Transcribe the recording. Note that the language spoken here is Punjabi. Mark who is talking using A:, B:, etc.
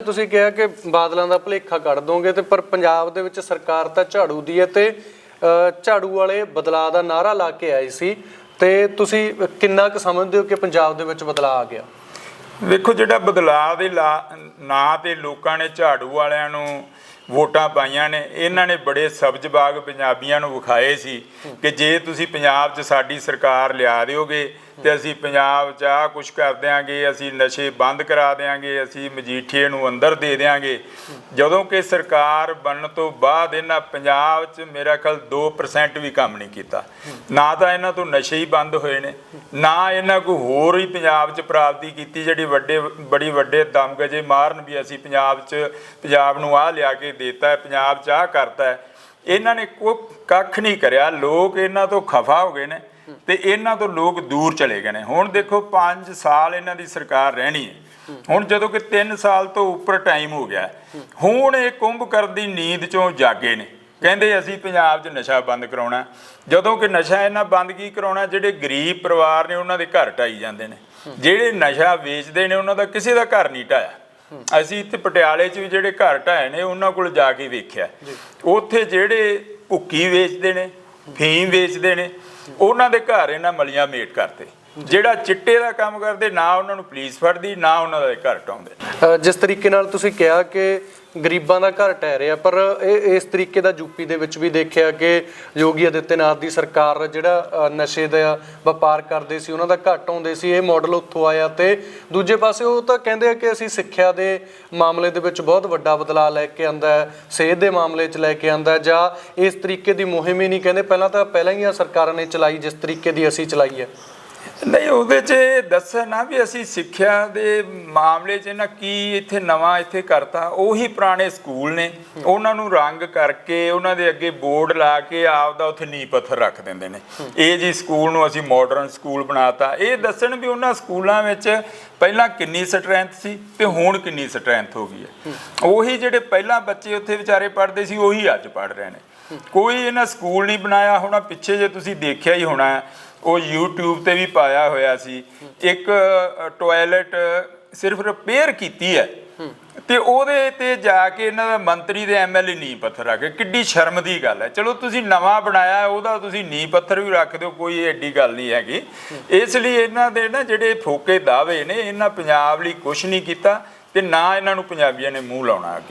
A: ਤੁਸੀਂ ਕਿਹਾ ਕਿ ਬਾਦਲਾਂ ਦਾ ਭਲੇਖਾ ਕੱਢ ਦੋਗੇ ਤੇ ਪਰ ਪੰਜਾਬ ਦੇ ਵਿੱਚ ਸਰਕਾਰ ਤਾਂ ਝਾੜੂ ਦੀ ਹੈ ਤੇ ਅ, ਝਾੜੂ ਵਾਲੇ ਬਦਲਾਅ ਦਾ ਨਾਰਾ ਲਾ ਕੇ ਆਏ ਸੀ ਤੇ ਤੁਸੀਂ ਕਿੰਨਾ ਕੁ ਸਮਝਦੇ ਹੋ ਕਿ ਪੰਜਾਬ ਦੇ ਵਿੱਚ ਬਦਲਾਅ ਆ ਗਿਆ?
B: ਵੇਖੋ ਜਿਹੜਾ ਬਦਲਾਅ ਦੇ ਲਾ- ਨਾਂ ਤੇ ਲੋਕਾਂ ਨੇ ਝਾੜੂ ਵਾਲਿਆਂ ਨੂੰ ਵੋਟਾਂ ਪਾਈਆਂ ਨੇ। ਇਹਨਾਂ ਨੇ ਬੜੇ ਸਬਜ਼ ਬਾਗ ਪੰਜਾਬੀਆਂ ਨੂੰ ਵਿਖਾਏ ਸੀ ਕਿ ਜੇ ਤੁਸੀਂ ਪੰਜਾਬ 'ਚ ਸਾਡੀ ਸਰਕਾਰ ਲਿਆ ਦਿਓਗੇ ਤੇ ਅਸੀਂ ਪੰਜਾਬ 'ਚ ਆਹ ਕੁਝ ਕਰ ਦਿਆਂਗੇ, ਅਸੀਂ ਨਸ਼ੇ ਬੰਦ ਕਰਾ ਦਿਆਂਗੇ, ਅਸੀਂ ਮਜੀਠੀਏ ਨੂੰ ਅੰਦਰ ਦੇ ਦਿਆਂਗੇ। ਜਦੋਂ ਕਿ ਸਰਕਾਰ ਬਣਨ ਤੋਂ ਬਾਅਦ ਇਹਨਾਂ ਪੰਜਾਬ 'ਚ ਮੇਰਾ ਖਿਆਲ 2% ਵੀ ਕੰਮ ਨਹੀਂ ਕੀਤਾ। ਨਾ ਤਾਂ ਇਹਨਾਂ ਤੋਂ ਨਸ਼ੇ ਹੀ ਬੰਦ ਹੋਏ ਨੇ, ਨਾ ਇਹਨਾਂ ਕੋਈ ਹੋਰ ਹੀ ਪੰਜਾਬ 'ਚ ਪ੍ਰਾਪਤੀ ਕੀਤੀ ਜਿਹੜੀ ਵੱਡੇ, ਬੜੀ ਵੱਡੇ ਦਮਗਜੇ ਮਾਰਨ ਵੀ ਅਸੀਂ ਪੰਜਾਬ 'ਚ, ਪੰਜਾਬ ਨੂੰ ਆਹ ਲਿਆ ਕੇ ਦਿੱਤਾ ਪੰਜਾਬ 'ਚ ਆਹ ਕਰਤਾ ਇਹਨਾਂ ਨੇ ਕੋਈ ਕੱਖ ਨਹੀਂ ਕਰਿਆ, ਲੋਕ ਇਹਨਾਂ ਤੋਂ ਖਫਾ ਹੋ ਗਏ ਨੇ ਤੇ ਇਹਨਾਂ ਤੋਂ ਲੋਕ ਦੂਰ ਚਲੇ ਗਏ ਨੇ। ਹੁਣ ਦੇਖੋ 5 ਸਾਲ ਇਹਨਾਂ ਦੀ ਸਰਕਾਰ ਰਹਿਣੀ ਹੈ। ਹੁਣ ਜਦੋਂ ਕਿ 3 ਸਾਲ ਤੋਂ ਉੱਪਰ ਟਾਈਮ ਹੋ ਗਿਆ ਹੁਣ ਇਹ ਕੁੰਭਕਰ ਦੀ ਨੀਂਦ ਚੋਂ ਜਾਗੇ ਨੇ। ਕਹਿੰਦੇ ਅਸੀਂ ਪੰਜਾਬ 'ਚ ਨਸ਼ਾ ਬੰਦ ਕਰਾਉਣਾ ਜਦੋਂ ਕਿ ਨਸ਼ਾ ਇਹਨਾਂ ਬੰਦ ਕੀ ਕਰਾਉਣਾ ਜਿਹੜੇ ਗਰੀਬ ਪਰਿਵਾਰ ਨੇ, ਉਹਨਾਂ ਦੇ ਘਰ ਢਾਈ ਜਾਂਦੇ ਨੇ। ਜਿਹੜੇ ਨਸ਼ਾ ਵੇਚਦੇ ਨੇ, ਉਹਨਾਂ ਦਾ ਕਿਸੇ ਦਾ ਘਰ ਨਹੀਂ ਢਾਇਆ। ਅਸੀਂ ਇੱਥੇ ਪਟਿਆਲੇ 'ਚ ਵੀ ਜਿਹੜੇ ਘਰ ਢਾਏ ਨੇ ਉਹਨਾਂ ਕੋਲ ਜਾ ਕੇ ਵੇਖਿਆ। ਉੱਥੇ ਜਿਹੜੇ ਭੁੱਕੀ ਵੇਚਦੇ ਨੇ ਫੀਮ ਵੇਚਦੇ ਨੇ ਉਹਨਾਂ ਦੇ ਘਰ ਇਹਨਾਂ ਮਲੀਆਂ ਮੇਟ ਕਰਤੇ। ਜਿਹੜਾ ਚਿੱਟੇ ਦਾ ਕੰਮ ਕਰਦੇ, ਨਾ ਉਹਨਾਂ ਨੂੰ ਪੁਲਿਸ ਫੜਦੀ, ਨਾ ਉਹਨਾਂ ਦਾ ਘਰ ਟਾਉਂਦੇ।
A: ਜਿਸ ਤਰੀਕੇ ਨਾਲ ਤੁਸੀਂ ਕਿਹਾ ਕਿ ਗਰੀਬਾਂ ਦਾ ਘਰ ਟਹਿ ਰਿਹਾ, ਪਰ ਇਹ ਇਸ ਤਰੀਕੇ ਦਾ ਯੂਪੀ ਦੇ ਵਿੱਚ ਵੀ ਦੇਖਿਆ ਕਿ ਯੋਗੀ ਆਦਿੱਤਿਆਨਾਥ ਦੀ ਸਰਕਾਰ ਜਿਹੜਾ ਨਸ਼ੇ ਦਾ ਵਪਾਰ ਕਰਦੇ ਸੀ, ਉਹਨਾਂ ਦਾ ਘੱਟ ਆਉਂਦੇ ਸੀ, ਇਹ ਮਾਡਲ ਉੱਥੋਂ ਆਇਆ ਤੇ ਦੂਜੇ ਪਾਸੇ ਉਹ ਤਾਂ ਕਹਿੰਦੇ ਆ ਕਿ ਅਸੀਂ ਸਿੱਖਿਆ ਦੇ ਮਾਮਲੇ ਦੇ ਵਿੱਚ ਬਹੁਤ ਵੱਡਾ ਬਦਲਾਅ ਲੈ ਕੇ ਆਂਦਾ ਹੈ, ਸਿਹਤ ਦੇ ਮਾਮਲੇ 'ਚ ਲੈ ਕੇ ਆਂਦਾ ਜਾਂ ਇਸ ਤਰੀਕੇ ਦੀ ਮੁਹਿੰਮ ਹੀ ਨਹੀਂ ਕਹਿੰਦੇ, ਪਹਿਲਾਂ ਤਾਂ ਪਹਿਲਾਂ ਹੀ ਆ ਸਰਕਾਰਾਂ ਨੇ ਚਲਾਈ, ਜਿਸ ਤਰੀਕੇ ਦੀ ਅਸੀਂ ਚਲਾਈ ਹੈ।
B: ਨਹੀਂ, ਉਹਦੇ 'ਚ ਇਹ ਦੱਸਣ ਨਾ ਵੀ ਅਸੀਂ ਸਿੱਖਿਆ ਦੇ ਮਾਮਲੇ 'ਚ ਨਾ ਕੀ ਇੱਥੇ ਨਵਾਂ ਇੱਥੇ ਕਰਤਾ। ਉਹੀ ਪੁਰਾਣੇ ਸਕੂਲ ਨੇ। ਉਹਨਾਂ ਨੂੰ ਰੰਗ ਕਰਕੇ, ਉਹਨਾਂ ਦੇ ਅੱਗੇ ਬੋਰਡ ਲਾ ਕੇ ਆਪ ਦਾ ਉੱਥੇ ਨੀਂਹ ਪੱਥਰ ਰੱਖ ਦਿੰਦੇ ਨੇ। ਇਹ ਜੀ ਸਕੂਲ ਨੂੰ ਅਸੀਂ ਮਾਡਰਨ ਸਕੂਲ ਬਣਾਤਾ। ਇਹ ਦੱਸਣ ਵੀ ਉਹਨਾਂ ਸਕੂਲਾਂ ਵਿੱਚ ਪਹਿਲਾਂ ਕਿੰਨੀ ਸਟਰੈਂਥ ਸੀ ਤੇ ਹੁਣ ਕਿੰਨੀ ਸਟਰੈਂਥ ਹੋ ਗਈ ਹੈ। ਉਹੀ ਜਿਹੜੇ ਪਹਿਲਾਂ ਬੱਚੇ ਉੱਥੇ ਵਿਚਾਰੇ ਪੜ੍ਹਦੇ ਸੀ, ਉਹੀ ਅੱਜ ਪੜ੍ਹ ਰਹੇ ਨੇ। ਕੋਈ ਇਹਨਾਂ ਸਕੂਲ ਨਹੀਂ ਬਣਾਇਆ ਹੋਣਾ। ਪਿੱਛੇ ਜੇ ਤੁਸੀਂ ਦੇਖਿਆ ਹੀ ਹੋਣਾ ਉਹ YouTube ਤੇ ਵੀ ਪਾਇਆ ਹੋਇਆ ਸੀ। ਇੱਕ ਟਾਇਲਟ ਸਿਰਫ ਰਿਪੇਅਰ ਕੀਤੀ ਹੈ। ਤੇ ਉਹਦੇ ਤੇ ਜਾ ਕੇ ਇਹਨਾਂ ਦਾ ਮੰਤਰੀ ਦੇ ਐਮਐਲਏ ਨੀ ਪੱਥਰ ਰੱਖ ਕੇ, ਕਿੱਡੀ ਸ਼ਰਮ ਦੀ ਗੱਲ ਹੈ। ਚਲੋ ਤੁਸੀਂ ਨਵਾਂ ਬਣਾਇਆ, ਉਹਦਾ ਤੁਸੀਂ ਨੀ ਪੱਥਰ ਵੀ ਰੱਖ ਦਿਓ, ਕੋਈ ਐਡੀ ਗੱਲ ਨਹੀਂ ਹੈਗੀ। ਇਸ ਲਈ ਇਹਨਾਂ ਦੇ ਨਾ ਜਿਹੜੇ ਫੋਕੇ ਦਾਅਵੇ ਨੇ, ਇਹਨਾਂ ਪੰਜਾਬ ਲਈ ਕੁਝ ਨਹੀਂ ਕੀਤਾ ਤੇ ਨਾ ਇਹਨਾਂ ਨੂੰ ਪੰਜਾਬੀਆਂ ਨੇ ਮੂੰਹ ਲਾਉਣਾ ਅੱਗੇ।